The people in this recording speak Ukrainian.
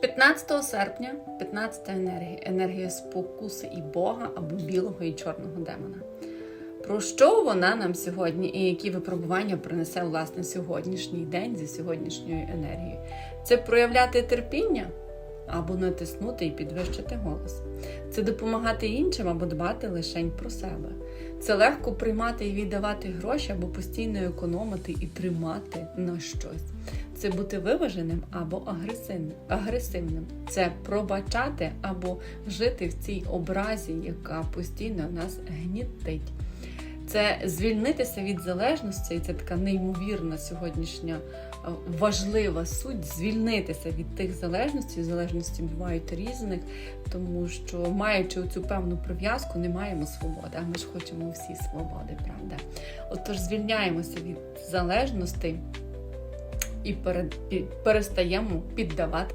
15 серпня 15 енергія, енергія спокуси і Бога або білого і чорного демона. Про що вона нам сьогодні і які випробування принесе власне сьогоднішній день зі сьогоднішньою енергією? Це проявляти терпіння або натиснути і підвищити голос. Це допомагати іншим або дбати лише про себе. Це легко приймати і віддавати гроші або постійно економити і тримати на щось. Це бути виваженим або агресивним. Це пробачати або жити в цій образі, яка постійно нас гнітить. Це звільнитися від залежності, і це така неймовірна сьогоднішня е, важлива суть звільнитися від тих залежностей. Залежності бувають різних, тому що маючи цю певну прив'язку, не маємо свободи. А ми ж хочемо всі свободи, правда? Отож, звільняємося від залежностей і перед- перестаємо піддавати.